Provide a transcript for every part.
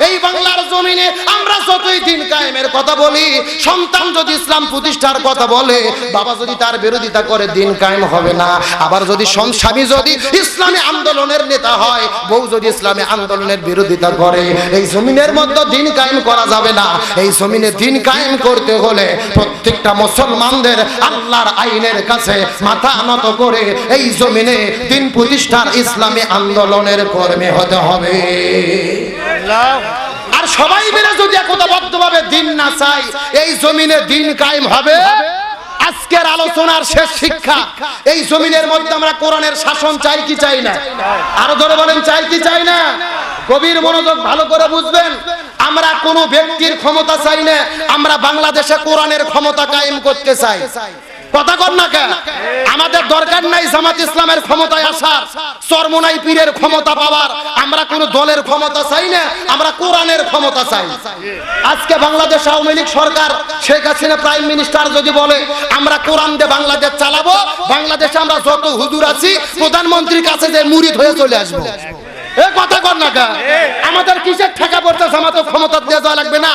এই বাংলার জমিনে যতই দিন কায়েমের কথা বলি, সন্তান যদি ইসলাম প্রতিষ্ঠার কথা বলে, বাবা যদি তার বিরোধিতা করে, দিন কায়েম হবে না। আবার যদি স্বামী যদি ইসলামী আন্দোলনের নেতা হয়, বউ যদি ইসলামী আন্দোলনের বিরোধিতা করে, এই জমিনের মধ্যে দিন কায়েম করা যাবে না। এই জমিনে দিন কায়েম করতে হলে প্রত্যেকটা মুসলমানদের আল্লাহর আইনের কাছে মাথা নত করে এই জমিনে দিন প্রতিষ্ঠার ইসলামী আন্দোলনের কর্মী হতে হবে। আর সবাই মিলে যদি একতাবদ্ধভাবে দিন না চাই এই জমিনে দিন কায়েম হবে? আজকের আলোচনার শেষ শিক্ষা, এই জমিনের মধ্যে আমরা কোরআনের শাসন চাই কি চাই না? আরও ধরে বলেন, চাই কি চাই না? গভীর মনোযোগ ভালো করে বুঝবেন, আমরা কোনো ব্যক্তির ক্ষমতা চাই না, আমরা বাংলাদেশে কোরআনের ক্ষমতা কায়েম করতে চাই। কথা কর আমাদের দরকার নাই জামাত ইসলামের ক্ষমতায় আসার। চরমনাই পীরের ক্ষমতা পাওয়ার। আমরা কোন দলের ক্ষমতা চাই না, আমরা কোরআনের ক্ষমতা চাই। আজকে বাংলাদেশ আওয়ামী লীগ সরকার, শেখ হাসিনা প্রাইম মিনিস্টার যদি বলে, আমরা কোরআন দিয়ে বাংলাদেশ চালাবো, বাংলাদেশে আমরা যত হুজুর আছি, প্রধানমন্ত্রীর কাছে যে মুরিদ হয়ে চলে আসব। এ কথা কর না? আমাদের কিসের ঠেকা পড়তে জামাতের ক্ষমতা দিয়ে যাওয়া লাগবে না?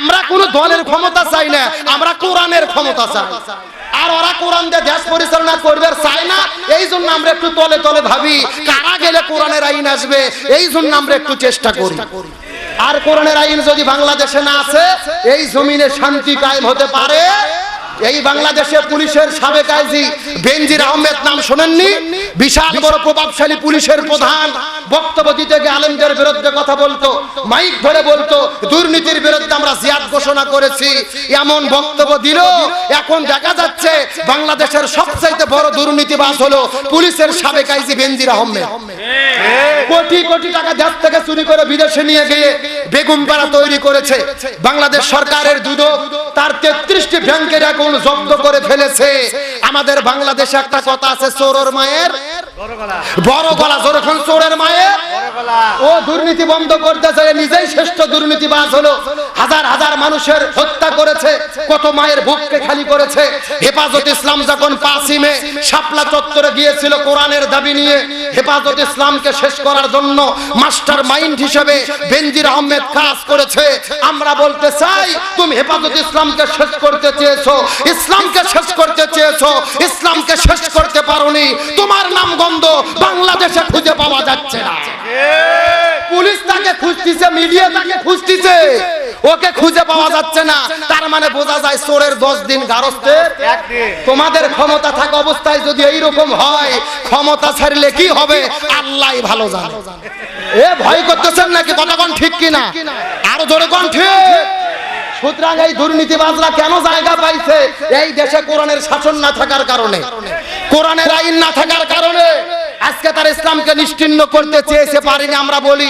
আমরা কোন দলের ক্ষমতা চাই না আমরা কোরআনের ক্ষমতা চাই। আর ওরা কোরআন দিয়ে দেশ পরিচালনা করবে চায় না এই জন্য আমরা একটু তলে তলে ভাবি কারা গেলে কোরআনের আইন আসবে এই জন্য আমরা একটু চেষ্টা করি। আর কোরআনের আইন যদি বাংলাদেশে না আছে এই জমিনে শান্তি কায়েম হতে পারে। এই বাংলাদেশে পুলিশের সাবেক আইজি বেনজির আহমেদ নাম শোনেননি? বিশাল বড় প্রভাবশালী পুলিশের প্রধান। বক্তব্য দিতে গিয়ে আলেমদের বিরুদ্ধে কথা বলতো, মাইক ধরে বলতো, দুর্নীতির বিরুদ্ধে আমরা জিয়াদ ঘোষণা করেছি, এমন বক্তব্য দিল। এখন দেখা যাচ্ছে বাংলাদেশের সবচাইতে বড় দুর্নীতিবাজ হলো পুলিশের সাবেক আইজি বেনজির আহমেদ। কোটি কোটি টাকা দেশ থেকে চুরি করে বিদেশে নিয়ে গিয়ে বেগুন পাড়া তৈরি করেছে। বাংলাদেশ সরকারের দুদক তার তেত্রিশটি ব্যাংকের অ্যাকাউন্ট জব্দ করে ফেলেছে। আমাদের বাংলাদেশে একটা কথা আছে, চোরর মায়ের বড় গলা। যখন চোরের মায়ের ও দুর্নীতি বন্ধ করতে চায় নিজেই শ্রেষ্ঠ দুর্নীতিবাজ হলো। হাজার হাজার মানুষের হত্যা করেছে কত মায়ের বুককে খালি করেছে। হেফাজত ইসলাম যখন পাসিমে শাপলা চত্বরে গিয়েছিল কোরআনের দাবি নিয়ে হেফাজত ইসলামকে শেষ করার জন্য মাস্টার মাইন্ড হিসেবে বেনজির আহমেদ কাজ করেছে। আমরা বলতে চাই তুমি হেফাজত ইসলামকে শেষ করতে চেয়েছো ইসলামকে শেষ করতে চেয়েছো ইসলামকে শেষ করতে পারোনি। তোমার নাম গন্ধ বাংলাদেশে খুঁজে পাওয়া যাচ্ছে না। পুলিশ তাকে খুঁজতেছে মিডিয়া তাকে খুঁজতেছে। ওকে খুঁজে পাওয়া যাচ্ছে না। তার মানে বোঝা যায় চোরের দশ দিন গারস্থে তোমাদের ক্ষমতা থাকা অবস্থায় যদি এইরকম হয় ক্ষমতা ছাড়লে কি হবে? আল্লাহ ভালো জানে। এ ভয় করতেছেন নাকি? কতক্ষণ ঠিক কিনা? আরও জোরে কোন ঠিক। সুতরাং এই দুর্নীতিবাজরা কেন জায়গা পাইছে? এই দেশে কোরআনের শাসন না থাকার কারণে। কোরআনের আইন না থাকার কারণে আজকে তার ইসলামকে নিশ্চিন্ন করতে চেয়েছে পারিনি, আমরা বলি।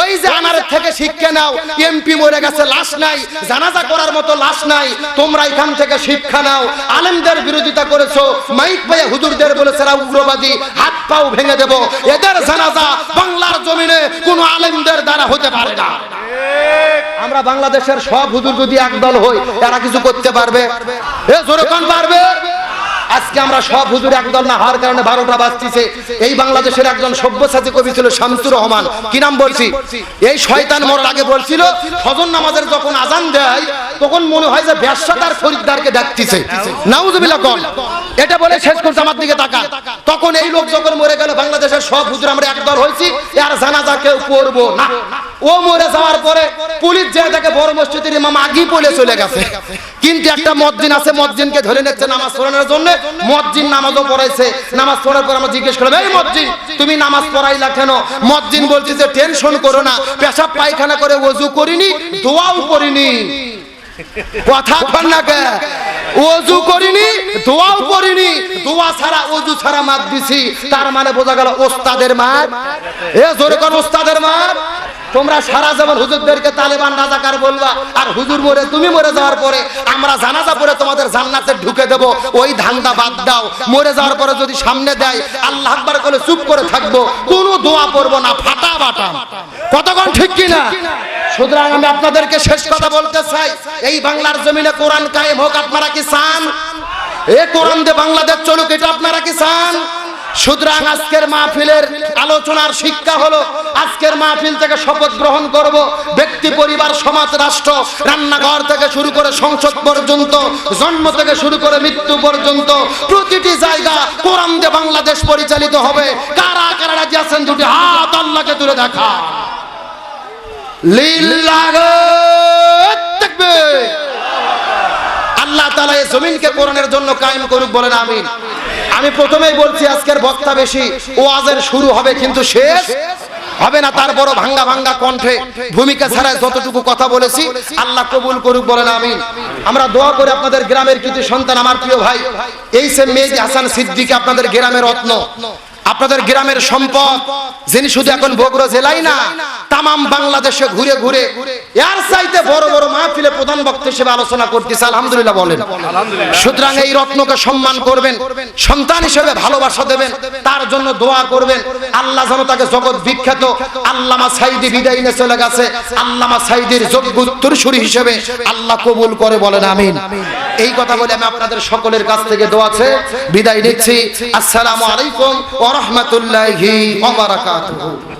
ওই যে আনারের থেকে শিক্ষা নাও এমপি মরে গেছে, লাশ নাই, জানাজা করার মতো লাশ নাই, তোমরা এখান থেকে শিক্ষা নাও। আলেমদের বিরোধিতা করেছ, মাইক পেয়ে হুজুরদের বলেছে উগ্রবাদী, হাত পাও ভেঙে দেব। এদের জানাজা বাংলার জমিনে কোনো আলেমদের দ্বারা হতে পারে না। আমরা বাংলাদেশের সব হুজুর যদি একদল হই তারা কিছু করতে পারবে? এ জোরে পারবে? আজকে আমরা সব হুজুর একদল না হওয়ার কারণে বারোটা বাঁচতেছে এই বাংলাদেশের একজন সভ্যসাচী কবি ছিল শামসুর রহমান। কি নাম বলছি? এই শয়তান মরার আগে বলছিল, ফজর নামাজের যখন আজান দেয়, তখন মনে হয় যে ব্যবসা তার খরিদ্দারকে দেখতেছে নাউজুবিল্লাহ কল। এটা বলে শেষ করছে আমার দিকে তাকা তখন এই লোক যখন মরে গেল, বাংলাদেশের সব হুজুর আমরা একদল হয়েছি, আর জানাজা কেউ করব না। ও মরে যাওয়ার পরে পুলিশ যে তাকে বড় মসজিদের ইমাম আগেই পলে চলে গেছে। কিন্তু একটা মসজিদ আছে, মসজিদকে ধরে নিচ্ছে নামাজ পড়ানোর জন্য। মসজিদ নামাজও পড়াইছে। নামাজ পড়ার পর আমরা জিজ্ঞেস করলাম, এই মসজিদ, তুমি নামাজ পড়াইলা কেন? মসজিদ বলছে যে, টেনশন করো না, পেশাব পায়খানা করে ওযু করিনি, দোয়াও করিনি। কথা কর না ওযু করিনি, দোয়াও করিনি। দোয়া ছাড়া, ওযু ছাড়া মাত দিছি। তার মানে বোঝা গেল ওস্তাদের মার এ জোরে কোন ওস্তাদের মার তোমরা সারা জীবন হুজুরদেরকে তালেবান, রাজাকার বলবা, আর হুজুর মরে, তুমি মরে যাওয়ার পরে আমরা জানাজা পরে তোমাদের জান্নাতে ঢুকে দেব। ওই ধান্দা বাদ দাও। মরে যাওয়ার পরে যদি সামনে দেয়, আল্লাহ আকবার করে চুপ করে থাকব। কোনো দোয়া করব না, ফাটা বাটা কতক্ষণ ঠিক কিনা? সুতরাং আমি আপনাদেরকে শেষ কথা বলতে চাই। এই বাংলার জমিনে কোরআন কায়েম হোক, আপনারা কি চান? এ কোরআন দিয়ে বাংলাদেশ চলুক, এটা আপনারা কি চান? সুতরাং আজকের মাহফিলের আলোচনার শিক্ষা হলো, আজকের মাহফিল থেকে শপথ গ্রহণ করব। ব্যক্তি, পরিবার, সমাজ, রাষ্ট্র, রান্নাঘর থেকে শুরু করে সংসদ পর্যন্ত, জন্ম থেকে শুরু করে মৃত্যু পর্যন্ত, প্রতিটি জায়গা কোরআন দিয়ে বাংলাদেশ পরিচালিত হবে। কারা কারা রাজি আছেন? দুটি হাত আল্লাহকে তুলে দেখা আল্লাহ তালা এই জমিনকে কোরআনের জন্য কায়েম করুক বলেন, আমিন। আমি প্রথমেই বলছি, আজকের বক্তা বেশি, ওয়াজের শুরু হবে কিন্তু শেষ হবে না তারপর ভাঙ্গা ভাঙ্গা কণ্ঠে, ভূমিকা ছাড়া যতটুকু কথা বলেছি, আল্লাহ কবুল করুক বলেন, আমিন। আমরা দোয়া করে আপনাদের গ্রামের কিছু সন্তান, আমার প্রিয় ভাই, এই সে মেজ হাসান সিদ্দিক, আপনাদের গ্রামের রত্ন আপনাদের গ্রামের সম্পদ যিনি শুধু এখন বগুড়া জেলাই না তামাম বাংলাদেশে ঘুরে ঘুরে এর চাইতে বড় বড় মাহফিলে প্রধান বক্তা হিসেবে আলোচনা করতেছে আলহামদুলিল্লাহ বলেন। সুতরাং এই রত্নকে সম্মান করবেন সন্তান হিসেবে ভালোবাসা দেবেন তার জন্য দোয়া করবেন। আল্লাহ যেন তাকে জগৎ বিখ্যাত আল্লামা সাইদি বিদায় নিয়ে চলে গেছে আল্লামা সাইদির যোগ্য উত্তরসূরি হিসেবে আল্লাহ কবুল করে বলেন আমিন। এই কথা বলে আমি আপনাদের সকলের কাছ থেকে দোয়াছে বিদায় নিচ্ছি। আসসালামু আলাইকুম ওয়া রাহমাতুল্লাহি ওয়া বারাকাতুহু।